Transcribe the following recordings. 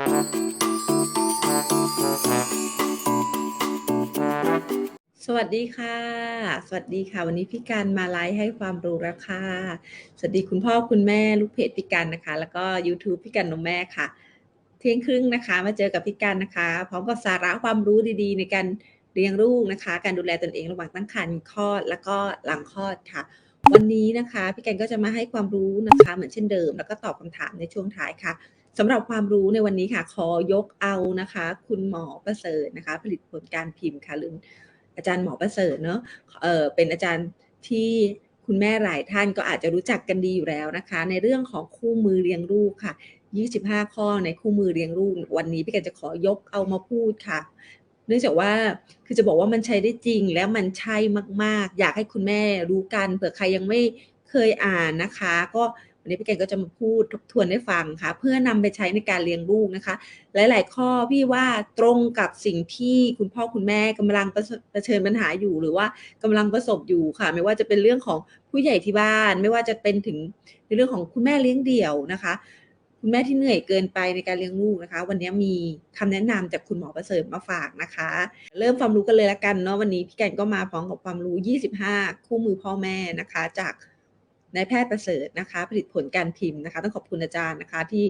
สวัสดีค่ะ สวัสดีค่ะ วันนี้พี่กันมาไลฟ์ให้ความรู้แล้วค่ะ สวัสดีคุณพ่อคุณแม่ลูกเพจพี่กันนะคะ แล้วก็ YouTube พี่กันนมแม่ค่ะ เที่ยงครึ่งนะคะ มาเจอกับพี่กันนะคะ พร้อมกับสาระความรู้ดีๆ ในการเลี้ยงลูกนะคะ การดูแลตนเองระหว่างตั้งครรภ์คลอดแล้วก็หลังคลอดค่ะ วันนี้นะคะ พี่กันก็จะมาให้ความรู้นะคะ เหมือนเช่นเดิม แล้วก็ตอบคำถามในช่วงท้ายค่ะ สำหรับความรู้ในวันนี้ค่ะ ขอยกเอานะคะ คุณหมอประเสริฐนะคะ ผลิตผลการพิมพ์ค่ะหรืออาจารย์หมอประเสริฐเนาะเออเป็นอาจารย์ที่คุณแม่หลายท่านก็อาจจะรู้จักกันดีอยู่แล้วนะคะ ในเรื่องของคู่มือเลี้ยงลูกค่ะ 25 ข้อในคู่มือเลี้ยงลูกวันนี้พี่กันจะขอยกเอามาพูดค่ะ เนื่องจากว่าคือจะบอกว่ามันใช้ได้จริงแล้วมันใช่มากๆ อยากให้คุณแม่รู้กันเผื่อใครยังไม่เคยอ่านนะคะ ก็ วันนี้พี่แกก็จะมาพูดทบทวนให้ฟังค่ะ เพื่อนำไปใช้ในการเลี้ยงลูกนะคะ หลาย ๆ ข้อพี่ว่าตรงกับสิ่งที่คุณพ่อคุณแม่กำลังเผชิญปัญหาอยู่ หรือว่ากำลังประสบอยู่ค่ะ ไม่ว่าจะเป็นเรื่องของผู้ใหญ่ที่บ้าน ไม่ว่าจะเป็นถึงในเรื่องของคุณแม่เลี้ยงเดี่ยวนะคะคุณแม่ที่เหนื่อยเกินไปในการเลี้ยงลูกนะคะ วันนี้มีคำแนะนำจากคุณหมอประเสริฐมาฝากนะคะ เริ่มความรู้กันเลยละกันเนาะวันนี้พี่แกนก็มาพร้อมกับความรู้ 25 คู่มือพ่อแม่นะคะ จาก นายแพทย์ประเสริฐนะคะ ผลิตผลการพิมพ์นะคะ ต้องขอบคุณอาจารย์นะคะที่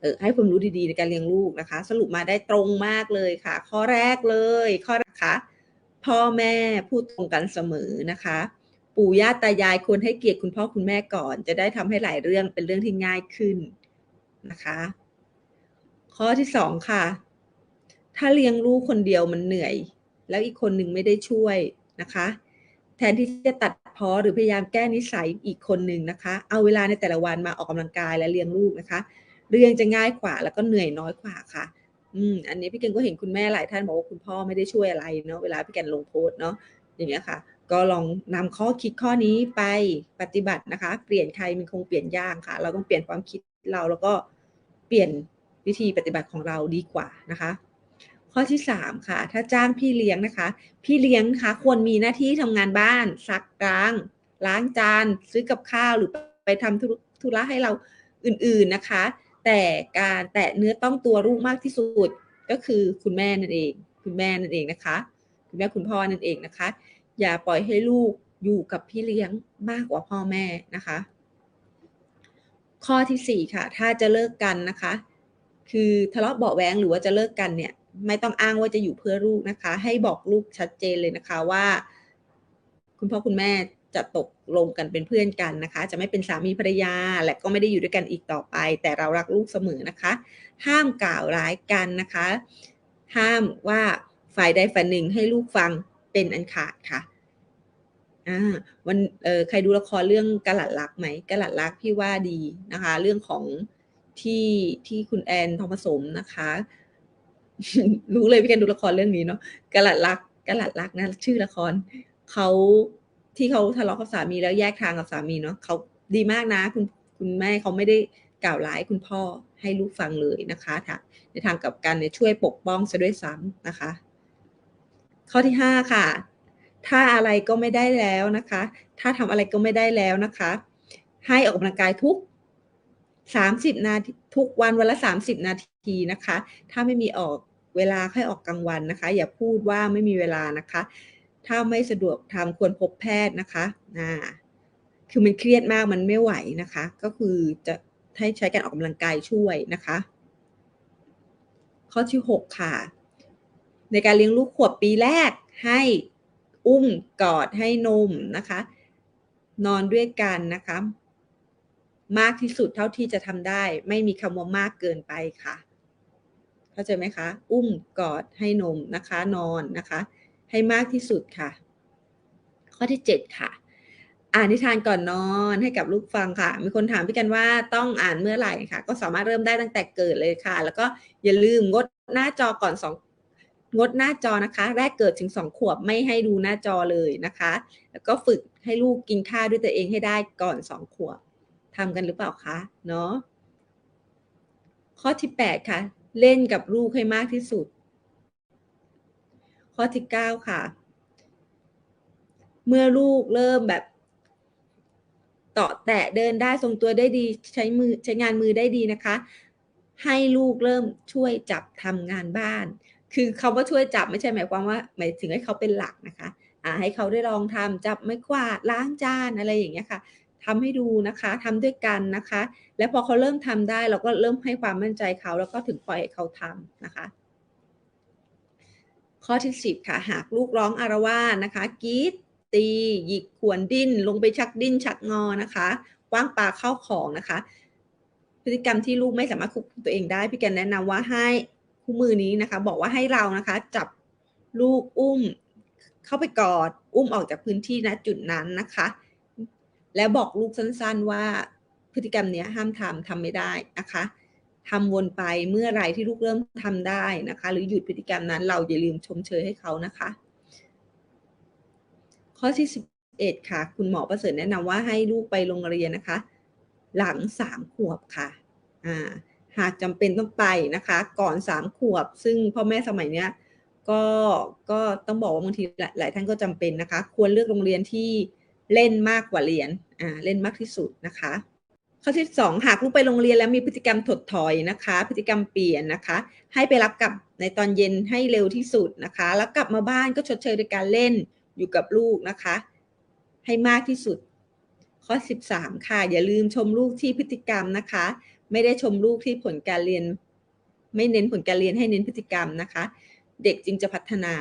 เออให้ความรู้ดีๆในการเลี้ยงลูกนะคะ สรุปมาได้ตรงมากเลยค่ะ ข้อแรกเลย ข้อนะคะพ่อแม่พูดตรงกันเสมอนะคะ ปู่ย่าตายายควรให้เกียรติคุณพ่อคุณแม่ก่อน จะได้ทำให้หลายเรื่องเป็นเรื่องที่ง่ายขึ้นนะคะ ข้อที่สองค่ะ ถ้าเลี้ยงลูกคนเดียวมันเหนื่อย แล้วอีกคนหนึ่งไม่ได้ช่วยนะคะ แทนที่จะตัดพ้อหรือพยายามแก้นิสัยอีกคนหนึ่งนะคะ เอาเวลาในแต่ละวันมาออกกำลังกายและเลี้ยงลูกนะคะ เรื่องจะง่ายกว่าแล้วก็เหนื่อยน้อยกว่าค่ะ อืม อันนี้พี่เกนก็เห็นคุณแม่หลายท่านบอกว่าคุณพ่อไม่ได้ช่วยอะไรเนาะเวลาพี่แก่นลงโพสเนาะอย่างเงี้ยค่ะ ก็ลองนำข้อคิดข้อนี้ไปปฏิบัตินะคะ เปลี่ยนใครมันคงเปลี่ยนยากค่ะ เราต้องเปลี่ยนความคิดเราแล้วก็เปลี่ยนวิธีปฏิบัติของเราดีกว่านะคะ ข้อที่สามค่ะ ถ้าจ้างพี่เลี้ยงนะคะ พี่เลี้ยงคะควรมีหน้าที่ทำงานบ้านซักล้าง ล้างจาน ซื้อกับข้าวหรือไปทำธุระให้เราอื่นๆนะคะ แต่การแตะเนื้อต้องตัวลูกมากที่สุดก็คือคุณแม่นั่นเอง คุณแม่นั่นเองนะคะ คุณแม่คุณพ่อนั่นเองนะคะ อย่าปล่อยให้ลูกอยู่กับพี่เลี้ยงมากกว่าพ่อแม่นะคะ ข้อที่สี่ค่ะ ถ้าจะเลิกกันนะคะ คือทะเลาะเบาแวงหรือว่าจะเลิกกันเนี่ย ไม่ต้องอ้างว่าจะอยู่เพื่อลูกนะคะ ให้บอกลูกชัดเจนเลยนะคะว่า คุณพ่อคุณแม่จะตกลงกันเป็นเพื่อนกันนะคะ จะไม่เป็นสามีภรรยา และก็ไม่ได้อยู่ด้วยกันอีกต่อไป แต่เรารักลูกเสมอนะคะ ห้ามกล่าวร้ายกันนะคะ ห้ามว่าฝ่ายใดฝ่ายหนึ่งให้ลูกฟังเป็นอันขาดค่ะอ่าวันเออใครดูละครเรื่องกะหลัดรักไหมกะหลัดรักพี่ว่าดีนะคะ เรื่องของที่ที่คุณแอนทองผสมนะคะ รู้เลยพี่กันดูละครเรื่องนี้เนาะกะหลัดรักกะหลัดรักนะชื่อละครเขาที่เขาทะเลาะกับสามีแล้วแยกทางกับสามีเนาะเขาดีมากนะ คุณคุณแม่เขาไม่ได้กล่าวร้ายคุณพ่อให้ลูกฟังเลยนะคะในทางกับการเนี่ยช่วยปกป้องซะด้วยซ้ำนะคะ ข้อที่ห้าค่ะ ถ้าอะไรก็ไม่ได้แล้วนะคะ ถ้าทำอะไรก็ไม่ได้แล้วนะคะ ให้ออกกำลังกายทุก สามสิบนาทีทุกวันวันละสามสิบนาทีนะคะ ถ้าไม่มีออกเวลาค่อยออกกลางวันนะคะ อย่าพูดว่าไม่มีเวลานะคะ ถ้าไม่สะดวกทำควรพบแพทย์นะคะอ่าคือมันเครียดมากมันไม่ไหวนะคะ ก็คือจะให้ใช้การออกกำลังกายช่วยนะคะ ข้อที่หกค่ะ ในการเลี้ยงลูกขวบปีแรกให้อุ้มกอดให้นมนะคะ นอนด้วยกันนะคะ มากที่สุดเท่าที่จะทำได้ ไม่มีคำว่ามากเกินไปค่ะ เข้าใจไหมคะ อุ้มกอดให้นมนะคะ นอนนะคะ ให้มากที่สุดค่ะ ข้อที่เจ็ดค่ะ อ่านนิทานก่อนนอนให้กับลูกฟังค่ะ มีคนถามพี่กันว่าต้องอ่านเมื่อไหร่ค่ะ ก็สามารถเริ่มได้ตั้งแต่เกิดเลยค่ะ แล้วก็อย่าลืมงดหน้าจอก่อนสองงดหน้าจอนะคะ แรกเกิดถึงสองขวบไม่ให้ดูหน้าจอเลยนะคะ แล้วก็ฝึกให้ลูกกินข้าวด้วยตัวเองให้ได้ก่อนสองขวบ ทำกันหรือเปล่าคะเนาะข้อที่แปดค่ะ เล่นกับลูกให้มากที่สุด ข้อที่เก้าค่ะ เมื่อลูกเริ่มแบบเตาะแตะเดินได้ทรงตัวได้ดีใช้มือใช้งานมือได้ดีนะคะ ให้ลูกเริ่มช่วยจับทำงานบ้าน คือคาว่าช่วยจับไม่ใช่หมายความว่าหมายถึงให้เขาเป็นหลักนะคะอ่าให้เขาได้ลองทำจับไม้กวาดล้างจานอะไรอย่างเงี้ยค่ะ ทำให้ดูนะคะทำด้วยกันนะคะ แล้วพอเขาเริ่มทำได้เราก็เริ่มให้ความมั่นใจเขาแล้วก็ถึงปล่อยให้เขาทำนะคะ ข้อที่สิบค่ะหากลูกร้องอารวาสนะคะกรีดตีหยิกขวนดิ้น ลงไปชักดิ้นชักงอนะคะคว้างปลาเข้าของนะคะ พฤติกรรมที่ลูกไม่สามารถควบคุมตัวเองได้ พี่แกนแนะนำว่าให้คู่มือนี้นะคะ บอกว่าให้เรานะคะ จับลูกอุ้ม เข้าไปกอด อุ้มออกจากพื้นที่ณจุดนั้นนะคะ แล้วบอกลูกสั้นๆว่าพฤติกรรมเนี้ยห้ามทำทำไม่ได้นะคะทำวนไปเมื่อไรที่ลูกเริ่มทำได้นะคะ หรือหยุดพฤติกรรมนั้น เราอย่าลืมชมเชยให้เขานะคะ ข้อที่11ค่ะ คุณหมอประเสริฐแนะนำว่าให้ลูกไปโรงเรียนนะคะ หลังสามขวบค่ะอ่าหากจำเป็นต้องไปนะคะ ก่อนสามขวบ ซึ่งพ่อแม่สมัยเนี้ยก็ก็ต้องบอกว่าบางทีหลายท่านก็จำเป็นนะคะ ควรเลือกโรงเรียนที่ เล่นมากกว่าเรียนอ่าเล่นมากที่สุดนะคะ ข้อที่สองหากลูกไปโรงเรียนแล้วมีพฤติกรรมถดถอยนะคะ พฤติกรรมเปลี่ยนนะคะ ให้ไปรับกลับในตอนเย็นให้เร็วที่สุดนะคะ แล้วกลับมาบ้านก็ชดเชยโดยการเล่นอยู่กับลูกนะคะ ให้มากที่สุด ข้อ 13 ค่ะ อย่าลืมชมลูกที่พฤติกรรมนะคะ ไม่ได้ชมลูกที่ผลการเรียน ไม่เน้นผลการเรียนให้เน้นพฤติกรรมนะคะ เด็กจึงจะพัฒนา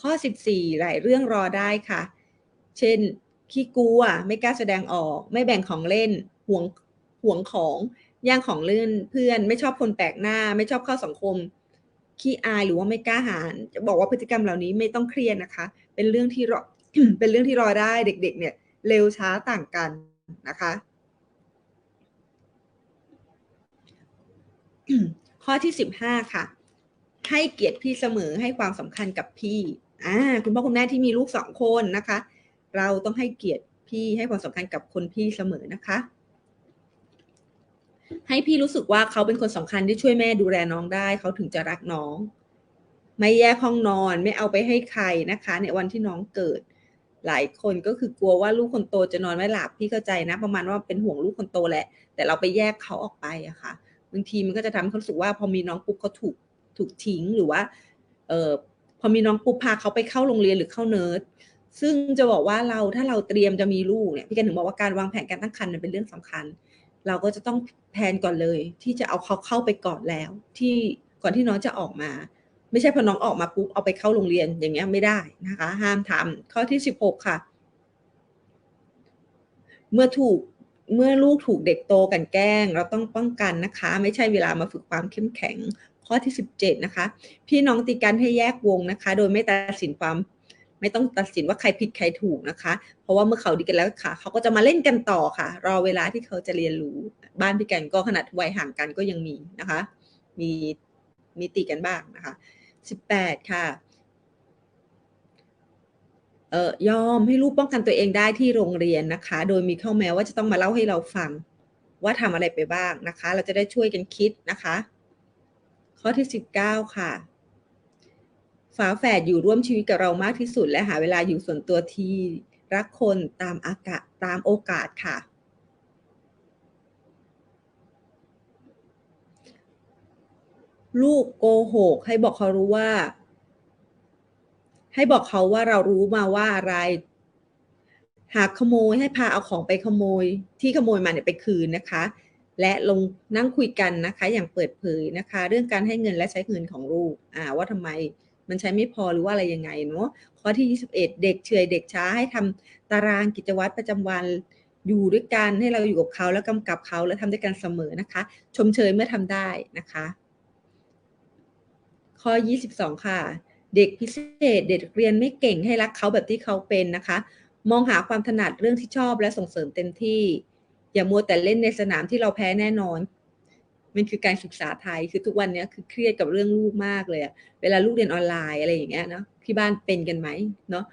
ข้อ 14 หลายเรื่องรอได้ค่ะ เช่น ขี้กลัวไม่กล้าแสดงออก ไม่แบ่งของเล่นห่วงห่วงของย่างของเล่นเพื่อน ไม่ชอบคนแปลกหน้า ไม่ชอบเข้าสังคมขี้อายหรือว่าไม่กล้าหาญจะบอกว่าพฤติกรรมเหล่านี้ไม่ต้องเครียดนะคะ เป็นเรื่องที่รอเป็นเรื่องที่รอได้เด็ก ๆ เนี่ย เร็วช้าต่างกันนะคะ ข้อที่สิบห้าค่ะ ให้เกียรติพี่เสมอให้ความสำคัญกับพี่อ่าคุณพ่อคุณแม่ที่มีลูกสองคนนะคะ เราต้องให้เกียรติพี่ให้ความสำคัญกับคนพี่เสมอนะคะ ให้พี่รู้สึกว่าเขาเป็นคนสำคัญที่ช่วยแม่ดูแลน้องได้ เขาถึงจะรักน้อง ไม่แยกห้องนอนไม่เอาไปให้ใครนะคะ ในวันที่น้องเกิดหลายคนก็คือกลัวว่าลูกคนโตจะนอนไม่หลับพี่เข้าใจนะ ประมาณว่าเป็นห่วงลูกคนโตแหละ แต่เราไปแยกเขาออกไปอะค่ะบางทีมันก็จะทำให้เขารู้สึกว่าพอมีน้องปุ๊บเขาถูกถูกทิ้งหรือว่าเออพอมีน้องปุ๊บพาเขาไปเข้าโรงเรียนหรือเข้าเนิร์ด ซึ่งจะบอกว่าเราถ้าเราเตรียมจะมีลูกเนี่ยพี่กันถึงบอกว่าการวางแผนการตั้งครรภ์เป็นเรื่องสำคัญ เราก็จะต้องแผนก่อนเลย ที่จะเอาเขาเข้าไปก่อนแล้ว ที่ก่อนที่น้องจะออกมา ไม่ใช่พอน้องออกมาปุ๊บเอาไปเข้าโรงเรียนอย่างเงี้ยไม่ได้นะคะ ห้ามทำข้อที่สิบหกค่ะ เมื่อถูกเมื่อลูกถูกเด็กโตกันแกล้ง เราต้องป้องกันนะคะ ไม่ใช่เวลามาฝึกความเข้มแข็งข้อที่สิบเจ็ดนะคะ พี่น้องตีกันให้แยกวงนะคะ โดยไม่ตัดสินความ ไม่ต้องตัดสินว่าใครผิดใครถูกนะคะ เพราะว่าเมื่อเขาดีกันแล้วค่ะ เขาก็จะมาเล่นกันต่อค่ะ รอเวลาที่เขาจะเรียนรู้ บ้านพี่แกนก็ขนาดวัยห่างกันก็ยังมีนะคะ มีมีตีกันบ้างนะคะสิบแปดค่ะเออยอมให้ลูกป้องกันตัวเองได้ที่โรงเรียนนะคะ โดยมีข้อแม้ว่าจะต้องมาเล่าให้เราฟัง ว่าทำอะไรไปบ้างนะคะ เราจะได้ช่วยกันคิดนะคะ ข้อที่สิบเก้าค่ะ ฝาแฝดอยู่ร่วมชีวิตกับเรามากที่สุด และหาเวลาอยู่ส่วนตัวทีรักคนตามอากาศตามโอกาสค่ะ ลูกโกหก ให้บอกเขารู้ว่า ให้บอกเขาว่าเรารู้มาว่าอะไร หากขโมยให้พาเอาของไปขโมย ที่ขโมยมาเนี่ยไปคืนนะคะ และลงนั่งคุยกันนะคะ อย่างเปิดเผยนะคะ เรื่องการให้เงินและใช้เงินของลูก อ่าว่าทำไม มันใช้ไม่พอหรือว่าอะไรยังไงเนาะข้อที่ 21 เด็กเฉยเด็กช้าให้ทำตารางกิจวัตรประจำวันอยู่ด้วยกันให้เราอยู่กับเขาแล้วกำกับเขาแล้วทำด้วยกันเสมอนะคะ ชมเชยเมื่อทำได้นะคะ ข้อ 22 ค่ะ เด็กพิเศษ เด็กเรียนไม่เก่งให้รักเขาแบบที่เขาเป็นนะคะ มองหาความถนัดเรื่องที่ชอบและส่งเสริมเต็มที่ อย่ามัวแต่เล่นในสนามที่เราแพ้แน่นอน มันคือการศึกษาไทยคือทุกวันนี้คือเครียดกับเรื่องลูกมากเลยอะเวลาลูกเรียนออนไลน์อะไรอย่างเงี้ยเนาะที่บ้านเป็นกันไหมเนาะ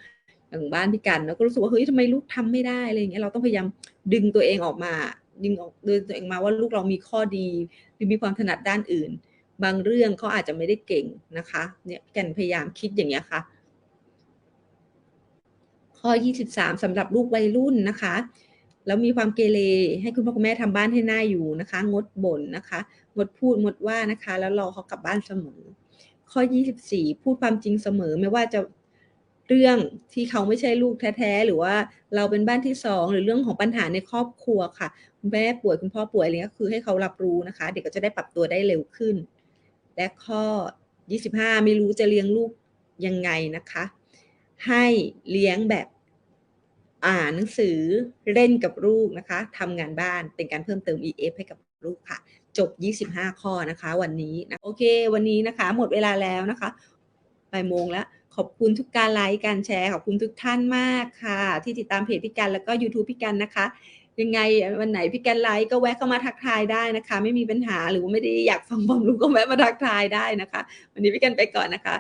อย่างบ้านพี่กันเนาะก็รู้สึกว่าเฮ้ยทำไมลูกทำไม่ได้อะไรอย่างเงี้ยเราต้องพยายามดึงตัวเองออกมาดึงออกดึงตัวเองมาว่าลูกเรามีข้อดีหรือมีความถนัดด้านอื่น บางเรื่องเขาอาจจะไม่ได้เก่งนะคะ เนี่ยพี่กันพยายามคิดอย่างเงี้ยค่ะ ข้อ 23สำหรับลูกวัยรุ่นนะคะ แล้วมีความเกเรให้คุณพ่อคุณแม่ทำบ้านให้หน้าอยู่นะคะ งดบ่นนะคะ งดพูดงดว่านะคะ แล้วรอเขากลับบ้านเสมอ ข้อ 24 พูดความจริงเสมอไม่ว่าจะเรื่องที่เขาไม่ใช่ลูกแท้ๆ หรือว่าเราเป็นบ้านที่สองหรือเรื่องของปัญหาในครอบครัวค่ะคุณแม่ป่วยคุณพ่อป่วยอะไรเงี้ยคือให้เขารับรู้นะคะ เด็กก็จะได้ปรับตัวได้เร็วขึ้น และข้อ 25 ไม่รู้จะเลี้ยงลูกยังไงนะคะ ให้เลี้ยงแบบ อ่านหนังสือเล่นกับลูกนะคะทำงานบ้านเป็นการเพิ่มเติม EF ให้กับลูกค่ะ จบ 25 ข้อนะคะวันนี้นะโอเค วันนี้นะคะ หมดเวลาแล้วนะคะบ่ายโมงแล้ว ขอบคุณทุกการไลค์การแชร์ขอบคุณทุกท่านมากค่ะ ที่ติดตามเพจพี่กันแล้วก็ YouTube พี่กันนะคะ ยังไงวันไหนพี่กันไลค์ก็แวะเข้ามาทักทายได้นะคะ ไม่มีปัญหาหรือว่าไม่ได้อยากฟังบอมรู้ก็แวะมาทักทายได้นะคะ วันนี้พี่กันไปก่อนนะคะ